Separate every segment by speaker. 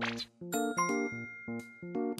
Speaker 1: Thank you.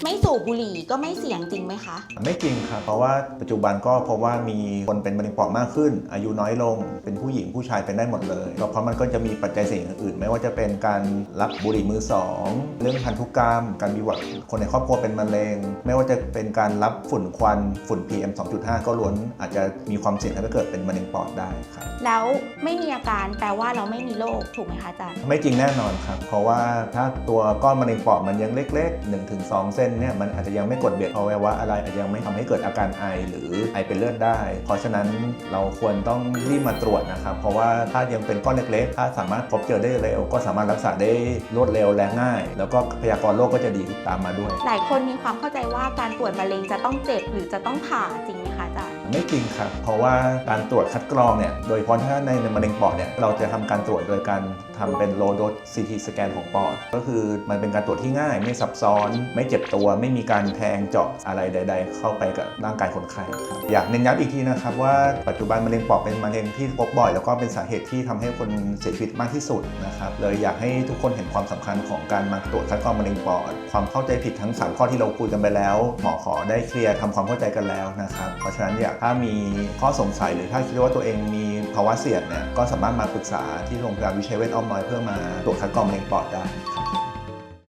Speaker 1: ไม่สูบบุหรี่ก็ไม่เสี่ยงจริงไหมคะ
Speaker 2: ไม่จริงครับเพราะว่าปัจจุบันก็พบว่ามีคนเป็นมะเร็งปอดมากขึ้น อายุน้อยลง เป็นผู้หญิงผู้ชายเป็นได้หมดเลยก็เพราะมันก็จะมีปัจจัยเสี่ยงอื่นๆ ไม่ว่าจะเป็นการรับบุหรี่มือสองเรื่องพันธุกรรม การมีวัดคนในครอบครัวเป็นมะเร็ง ไม่ว่าจะเป็นการรับฝุ่นควันฝุ่น PM 2.5 ก็ล้วน อาจจะมีความเสี่ยงทำให้เกิดเป็นมะเร็งปอดได้ครับ
Speaker 1: แล้วไม่มีอาการแปลว่าเราไม่มีโรคถูกไหมคะอาจารย์
Speaker 2: ไม่จริงแน่นอนครับเพราะว่าถ้าตัวก้อนมะเร็งปอดมันยังเล็กๆ1-2เส้นเนี่ยมันอาจจะยังไม่กดเบียดอวัยวะอะไรอาจจะยังไม่ทำให้เกิดอาการไอหรือไอเป็นเลือดได้ เพราะฉะนั้นเราควรต้องรีบมาตรวจนะครับ เพราะว่าถ้ายังเป็นก้อนเล็กๆ ถ้าสามารถพบเจอได้เร็ว ก็สามารถรักษาได้รวดเร็วและง่าย แล้วก็พยากรณ์โรคก็จะดีตามมาด้วย
Speaker 1: หลายคนมีความเข้าใจว่าการตรวจมะเร็งจะต้องเจ็บหรือจะต้องผ่าจริงไหมคะอาจารย์
Speaker 2: ไม่จริงครับ เพราะว่าการตรวจคัดกรองเนี่ย โดยเฉพาะถ้าในมะเร็งปอดเนี่ย เราจะทำการตรวจโดยการทำเป็น low dose CT สแกนของปอด ก็คือมันเป็นการตรวจที่ง่าย ไม่ซับซ้อน ไม่เจ็บตัว ไม่มีการแทงเจาะอะไรใด ๆ เข้าไปกับร่างกายคนไข้ครับอยากเน้นย้ำอีกทีนะครับว่าปัจจุบันมะเร็งปอดเป็นมะเร็งที่พบบ่อย แล้วก็เป็นสาเหตุที่ทำให้คนเสียชีวิตมากที่สุดนะครับ เลยอยากให้ทุกคนเห็นความสำคัญของการมาตรวจคัดกรองมะเร็งปอด ความเข้าใจผิดทั้ง 3 ข้อที่เราคุยกันไปแล้ว หมอขอได้เคลียร์ทำความเข้าใจกันแล้วนะครับ เพราะฉะนั้นอยากถ้ามีข้อสงสัยหรือถ้าคิดว่าตัวเองมีภาวะเสี่ยงเนี่ยก็สามารถมาปรึกษาที่โรงพยาบาลวิชัยเวชอ้อมน้อยเพื่อมาตรวจคัดกรองมะเร็งปอดได้ครับ